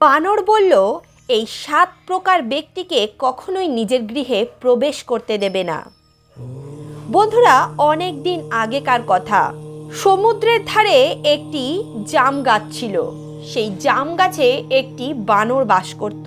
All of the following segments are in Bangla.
বানর বলল, এই সাত প্রকার ব্যক্তিকে কখনোই নিজের গৃহে প্রবেশ করতে দেবে না। বন্ধুরা, অনেক দিন আগেকার কথা। সমুদ্রের ধারে একটি জাম গাছ ছিল। সেই জাম গাছে একটি বানর বাস করত।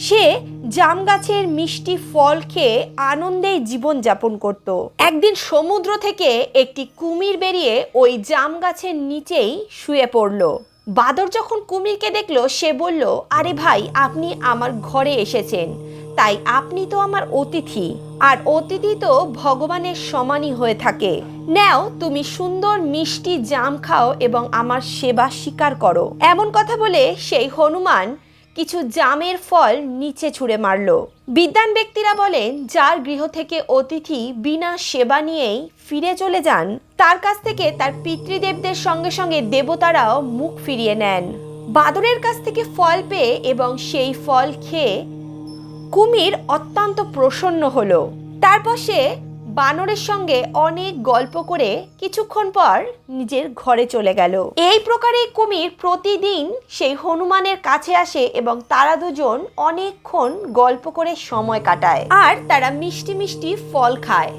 সে জাম গাছের মিষ্টি ফল খেয়ে আনন্দেই জীবনযাপন করত। একদিন সমুদ্র থেকে একটি কুমির বেরিয়ে ওই জাম গাছের নিচেই শুয়ে পড়ল। বাদর যখন কুমিরকে দেখল, সে বলল, আরে ভাই, আপনি আমার ঘরে এসেছেন। তাই আপনি তো আমার অতিথি, আর অতিথি তো ভগবানের সমানই হয়ে থাকে। নাও, তুমি সুন্দর মিষ্টি জাম খাও এবং আমার সেবা স্বীকার করো। এমন কথা বলে সেই হনুমান কিছু জামের ফল নিচে ছুঁড়ে মারল। বিদ্যান ব্যক্তিরা বলেন, যার গৃহ থেকে অতিথি বিনা সেবা নিয়েই ফিরে চলে যান, তার কাছ থেকে তার পিতৃদেবদের সঙ্গে সঙ্গে দেবতারাও মুখ ফিরিয়ে নেন। বাদরের কাছ থেকে ফল পেয়ে এবং সেই ফল খেয়ে কুমির অত্যন্ত প্রসন্ন হলো। তারপর সে বানরের সঙ্গে অনেক গল্প করে কিছুক্ষণ পর নিজের ঘরে চলে গেল। এই প্রকারে কুমির প্রতিদিন সেই হনুমানের কাছে আসে এবং তারা দুজন অনেকক্ষণ গল্প করে সময় কাটায়। আর তারা মিষ্টি মিষ্টি ফল খায়।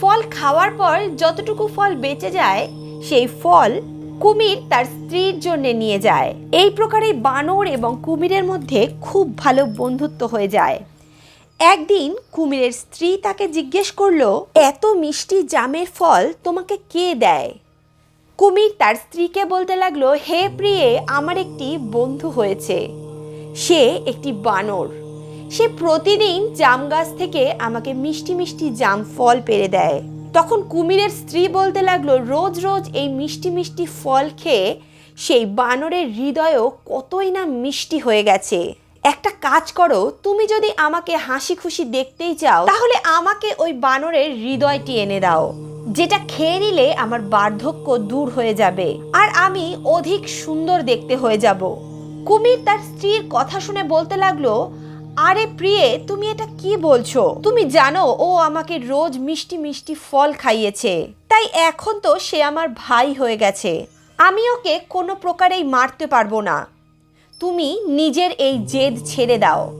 ফল খাওয়ার পর যতটুকু ফল বেঁচে যায়, সেই ফল কুমির তার স্ত্রীর জন্য নিয়ে যায়। এই প্রকারে বানর এবং কুমিরের মধ্যে খুব ভালো বন্ধুত্ব হয়ে যায়। একদিন কুমিরের স্ত্রী তাকে জিজ্ঞেস করল, এত মিষ্টি জামের ফল তোমাকে কে দেয়? কুমির তার স্ত্রীকে বলতে লাগল, হে প্রিয়ে, আমার একটি বন্ধু হয়েছে। সে একটি বানর। সে প্রতিদিন জাম গাছ থেকে আমাকে মিষ্টি মিষ্টি জাম ফল পেরে দেয়। তখন কুমিরের স্ত্রী বলতে লাগল, রোজ রোজ এই মিষ্টি মিষ্টি ফল খেয়ে সেই বানরের হৃদয়ও কতই না মিষ্টি হয়ে গেছে। একটা কাজ করো, তুমি যদি আমাকে হাসি খুশি দেখতেই চাও, তাহলে আমাকে ওই বানরের হৃদয়টি এনে দাও, যেটা খেয়ে নিলে আমার বার্ধক্য দূর হয়ে যাবে আর আমি অধিক সুন্দর দেখতে হয়ে যাব। কুমির তার স্ত্রীর কথা শুনে বলতে লাগল, আরে প্রিয়ে, তুমি এটা কি বলছো? তুমি জানো, ও আমাকে রোজ মিষ্টি মিষ্টি ফল খাইয়েছে, তাই এখন তো সে আমার ভাই হয়ে গেছে। আমি ওকে কোনো প্রকারেই মারতে পারব না। তুমি নিজের এই জেদ ছেড়ে দাও।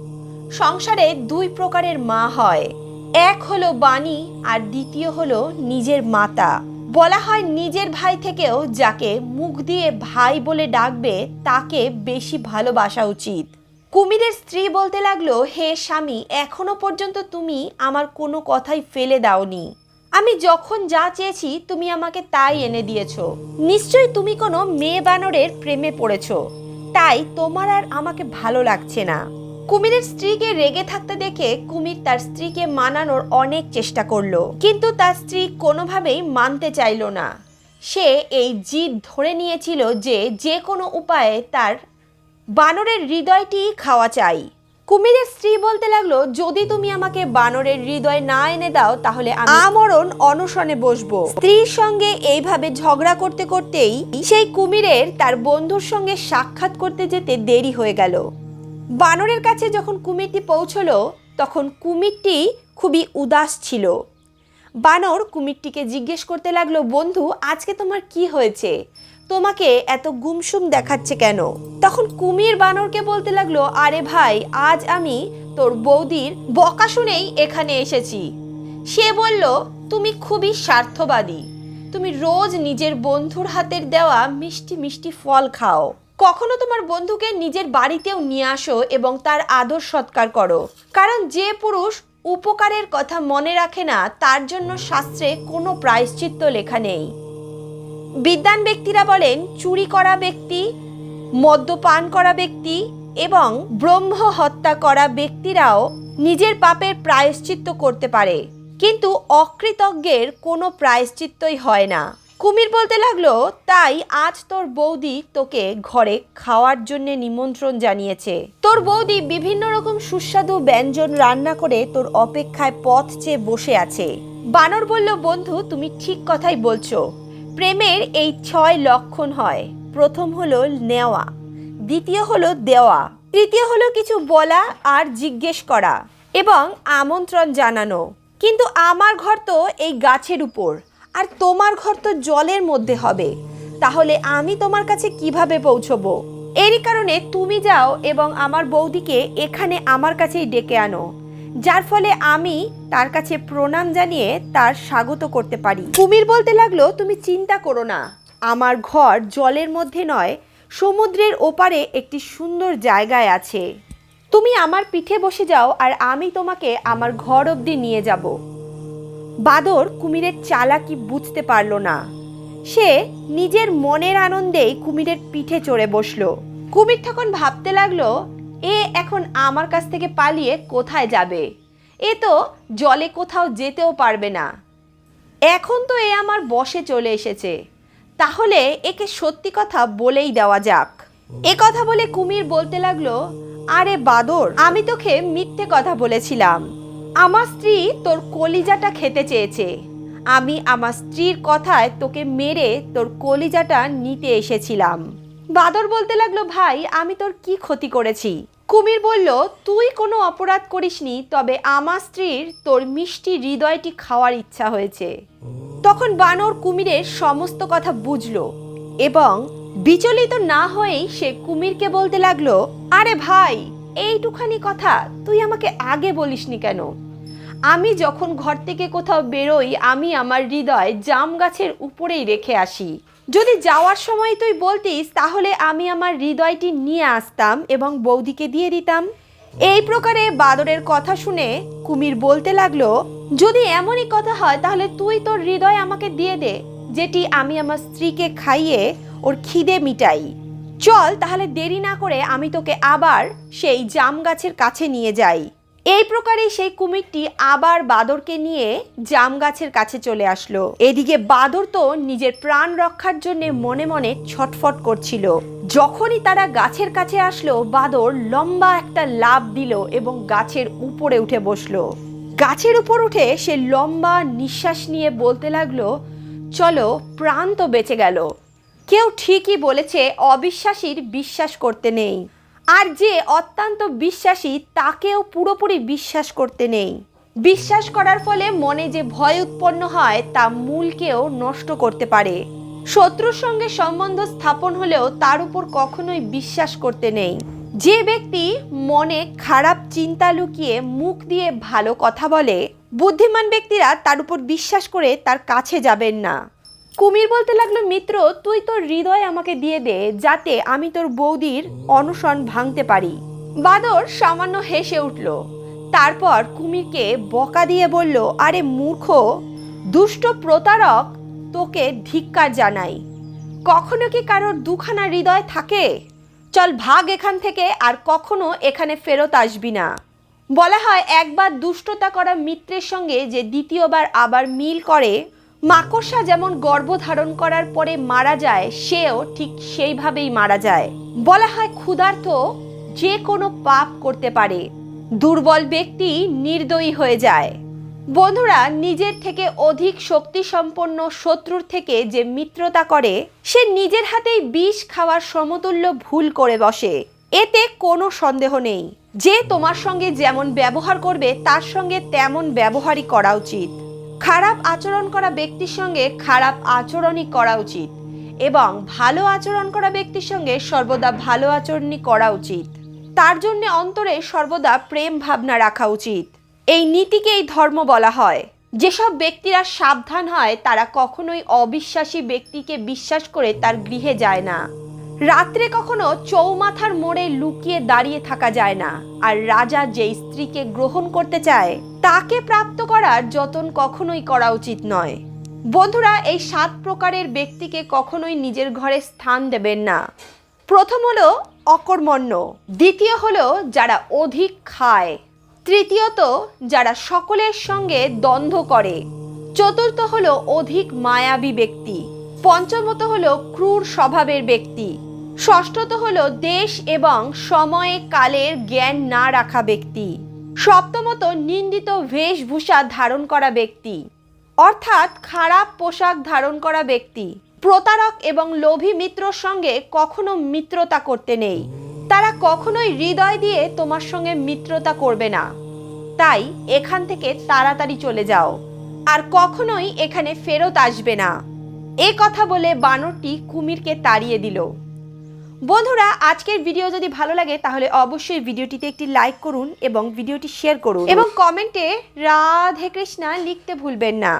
সংসারে দুই প্রকারের মা হয়। এক হলো বাণী, আর দ্বিতীয় হলো নিজের মাতা। বলা হয় নিজের ভাই থেকেও যাকে মুখ দিয়ে ভাই বলে ডাকবে, তাকে বেশি ভালোবাসা উচিত। কুমিরের স্ত্রী বলতে লাগল, হে স্বামী, এখনও পর্যন্ত তুমি আমার কোনো কথাই ফেলে দাওনি। আমি যখন যা চেয়েছি, তুমি আমাকে তাই এনে দিয়েছ। নিশ্চয়ই তুমি কোনো মেয়ে বানরের প্রেমে পড়েছো। তাই তোমার আর আমাকে ভালো লাগছে না। কুমিরের স্ত্রীকে রেগে থাকতে দেখে কুমির তার স্ত্রীকে মানানোর অনেক চেষ্টা করল, কিন্তু তার স্ত্রী কোনোভাবেই মানতে চাইল না। সে এই জিদ ধরে নিয়েছিল যে যে কোনো উপায়ে তার বানরের হৃদয়টি খাওয়া চাই। কুমিরের স্ত্রী বলতে লাগল, যদি তুমি আমাকে বানরের হৃদয় না এনে দাও, তাহলে আমরণ অনশনে বসবো। স্ত্রীর সঙ্গে এইভাবে ঝগড়া করতে করতেই সেই কুমিরের তার বন্ধুর সঙ্গে সাক্ষাৎ করতে যেতে দেরি হয়ে গেল। বানরের কাছে যখন কুমিরটি পৌঁছলো, তখন কুমিরটি খুবই উদাস ছিল। বানর কুমিরটিকে জিজ্ঞেস করতে লাগল, বন্ধু, আজকে তোমার কি হয়েছে? তোমাকে এত গুমসুম দেখাচ্ছে কেন? তখন কুমির বানরকে বলতে লাগল, আরে ভাই, আজ আমি তোর বৌদির বকা শুনেই এখানে এসেছি। সে বলল, তুমি খুবই স্বার্থবাদী। তুমি রোজ নিজের বন্ধুর হাতের দেওয়া মিষ্টি মিষ্টি ফল খাও। কখনো তোমার বন্ধুকে নিজের বাড়িতেও নিয়ে আসো এবং তার আদর সৎকার করো। কারণ যে পুরুষ উপকারের কথা মনে রাখে না, তার জন্য শাস্ত্রে কোনো প্রায়শ্চিত্ত লেখা নেই। বিদ্যান ব্যক্তিরা বলেন, চুরি করা ব্যক্তি, মদ্যপান করা ব্যক্তি এবং ব্রহ্ম হত্যা করা ব্যক্তিরাও নিজের পাপের প্রায়শ্চিত্ত করতে পারে। কিন্তু অকৃতজ্ঞের কোনো প্রায়শ্চিত্তই হয় না। কুমির বলতে লাগল, তাই আজ তোর বৌদি তোকে ঘরে খাওয়ার জন্য নিমন্ত্রণ জানিয়েছে। তোর বৌদি বিভিন্ন রকম সুস্বাদু ব্যঞ্জন রান্না করে তোর অপেক্ষায় পথ চেয়ে বসে আছে। বানর বলল, বন্ধু, তুমি ঠিক কথাই বলছো। প্রেমের এই ছয় লক্ষণ হয়। প্রথম হলো নেওয়া, দ্বিতীয় হলো দেওয়া, তৃতীয় হলো কিছু বলা আর জিজ্ঞেস করা এবং আমন্ত্রণ জানানো। কিন্তু আমার ঘর তো এই গাছের উপর, আর তোমার ঘর তো জলের মধ্যে হবে। তাহলে আমি তোমার কাছে কীভাবে পৌঁছবো? এরই কারণে তুমি যাও এবং আমার বৌদিকে এখানে আমার কাছেই ডেকে আনো। যার ফলে আমি তার কাছে প্রণাম জানিয়ে তার স্বাগত করতে পারি। কুমির বলতে লাগল, তুমি চিন্তা করো না। আমার ঘর জলের মধ্যে নয়, সমুদ্রের ওপারে একটি সুন্দর জায়গায় আছে। তুমি আমার পিঠে বসে যাও আর আমি তোমাকে আমার ঘর অবধি নিয়ে যাব বাদর কুমিরের চালাকি বুঝতে পারল না। সে নিজের মনের আনন্দেই কুমিরের পিঠে চড়ে বসল। কুমির তখন ভাবতে লাগল এ এখন আমার কাছ থেকে পালিয়ে কোথায় যাবে? এ তো জলে কোথাও যেতেও পারবে না। এখন তো এ আমার বসে চলে এসেছে। তাহলে একে সত্যি কথা বলেই দেওয়া যাক। এ কথা বলে কুমির বলতে লাগল, আরে বাদর, আমি তোকে মিথ্যে কথা বলেছিলাম। আমার স্ত্রী তোর কলিজাটা খেতে চেয়েছে। আমি আমার স্ত্রীর কথায় তোকে মেরে তোর কলিজাটা নিতে এসেছিলাম। বাদর বলতে লাগল, ভাই, আমি তোর কি ক্ষতি করেছি? কুমির বলল, তুই কোনো অপরাধ করিসনি, তবে আমার স্ত্রীর তোর মিষ্টি হৃদয়টি খাওয়ার ইচ্ছা হয়েছে। তখন বানর কুমিরের সমস্ত কথা বুঝলো এবং বিচলিত না হয়েই সে কুমিরকে বলতে লাগল, আরে ভাই, এইটুখানি কথা তুই আমাকে আগে বলিসনি কেন? আমি যখন ঘর থেকে কোথাও বেরোই, আমি আমার হৃদয় জাম গাছের উপরেই রেখে আসি। যদি যাওয়ার সময় তুই বলতিস, তাহলে আমি আমার হৃদয়টি নিয়ে আসতাম এবং বৌদিকে দিয়ে দিতাম। এই প্রকারে বাদরের কথা শুনে কুমির বলতে লাগল, যদি এমনই কথা হয়, তাহলে তুই তোর হৃদয় আমাকে দিয়ে দে, যেটি আমি আমার স্ত্রীকে খাইয়ে ওর খিদে মিটাই। চল, তাহলে দেরি না করে আমি তোকে আবার সেই জাম গাছের কাছে নিয়ে যাই। এই প্রকারে সেই কুমিরটি আবার বাদরকে নিয়ে জাম গাছের কাছে চলে আসলো। এদিকে বাদর তো নিজের প্রাণ রক্ষার জন্য মনে মনে ছটফট করছিল। যখনই তারা গাছের কাছে আসলো, বাদর লম্বা একটা লাভ দিল এবং গাছের উপরে উঠে বসল। গাছের উপর উঠে সে লম্বা নিঃশ্বাস নিয়ে বলতে লাগল, চলো, প্রাণ তো বেঁচে গেল। কেউ ঠিকই বলেছে, অবিশ্বাসীর বিশ্বাস করতে নেই। আর যে অত্যন্ত বিশ্বাসী, তাকেও পুরোপুরি বিশ্বাস করতে নেই। বিশ্বাস করার ফলে মনে যে ভয় উৎপন্ন হয়, তা মূলকেও নষ্ট করতে পারে। শত্রুর সঙ্গে সম্বন্ধ স্থাপন হলেও তার উপর কখনোই বিশ্বাস করতে নেই। যে ব্যক্তি মনে খারাপ চিন্তা লুকিয়ে মুখ দিয়ে ভালো কথা বলে, বুদ্ধিমান ব্যক্তিরা তার উপর বিশ্বাস করে তার কাছে যাবেন না। কুমির বলতে লাগল, মিত্র, তুই তোর হৃদয় আমাকে দিয়ে দে, যাতে আমি তোর বৌদির অনশন ভাঙতে পারি। বাদর সামান্য হেসে উঠল। তারপর কুমিরকে বকা দিয়ে বলল, আরে মূর্খ, দুষ্ট প্রতারক, তোকে ধিক্কার জানাই। কখনো কি কারোর দুখানা হৃদয় থাকে? চল ভাগ এখান থেকে, আর কখনো এখানে ফেরত আসবি না। বলা হয়, একবার দুষ্টতা করা মিত্রের সঙ্গে যে দ্বিতীয়বার আবার মিল করে মাকড়সা যেমন গর্ভধারণ করার পরে মারা যায়, সেও ঠিক সেইভাবেই মারা যায়। বলা হয় ক্ষুধার্ত যে কোনো পাপ করতে পারে। দুর্বল ব্যক্তি নির্দয়ী হয়ে যায়। বন্ধুরা, নিজের থেকে অধিক শক্তি সম্পন্ন শত্রুর থেকে যে মিত্রতা করে, সে নিজের হাতেই বিষ খাওয়ার সমতুল্য ভুল করে বসে। এতে কোনো সন্দেহ নেই। যে তোমার সঙ্গে যেমন ব্যবহার করবে, তার সঙ্গে তেমন ব্যবহারই করা উচিত। খারাপ আচরণ করা ব্যক্তির সঙ্গে খারাপ আচরণই করা উচিত এবং ভালো আচরণ করা ব্যক্তির সঙ্গে সর্বদা ভালো আচরণই করা উচিত। তার জন্য অন্তরে সর্বদা প্রেম ভাবনা রাখা উচিত। এই নীতিকেই ধর্ম বলা হয়। যেসব ব্যক্তিরা সাবধান হয়, তারা কখনোই অবিশ্বাসী ব্যক্তিকে বিশ্বাস করে তার গৃহে যায় না। রাত্রে কখনো চৌমাথার মোড়ে লুকিয়ে দাঁড়িয়ে থাকা যায় না, আর রাজা যেই স্ত্রীকে গ্রহণ করতে চায়, তাকে প্রাপ্ত করার যতন কখনোই করা উচিত নয়। বন্ধুরা, এই সাত প্রকারের ব্যক্তিকে কখনোই নিজের ঘরে স্থান দেবেন না। প্রথম হলো অকর্মণ্য, দ্বিতীয় হলো যারা অধিক খায়, তৃতীয়ত যারা সকলের সঙ্গে দ্বন্দ্ব করে, চতুর্থ হলো অধিক মায়াবী ব্যক্তি, পঞ্চমত হলো ক্রূর স্বভাবের ব্যক্তি ষষ্ঠত হলো দেশ এবং সময়ে কালের জ্ঞান না রাখা ব্যক্তি। সপ্তমত নিন্দিত বেশভূষা ধারণ করা ব্যক্তি। অর্থাৎ খারাপ পোশাক ধারণ করা ব্যক্তি। প্রতারক এবং লোভী মিত্রর সঙ্গে কখনো মিত্রতা করতে নেই। তারা কখনোই হৃদয় দিয়ে তোমার সঙ্গে মিত্রতা করবে না। তাই এখান থেকে তাড়াতাড়ি চলে যাও। আর কখনোই এখানে ফেরত আসবে না। এ কথা বলে বানরটি কুমিরকে তাড়িয়ে দিল। বন্ধুরা আজকের ভিডিও যদি ভালো লাগে তাহলে অবশ্যই ভিডিওটিতে একটি লাইক করুন এবং ভিডিওটি শেয়ার করুন। এবং কমেন্টে রাধে কৃষ্ণা লিখতে ভুলবেন না।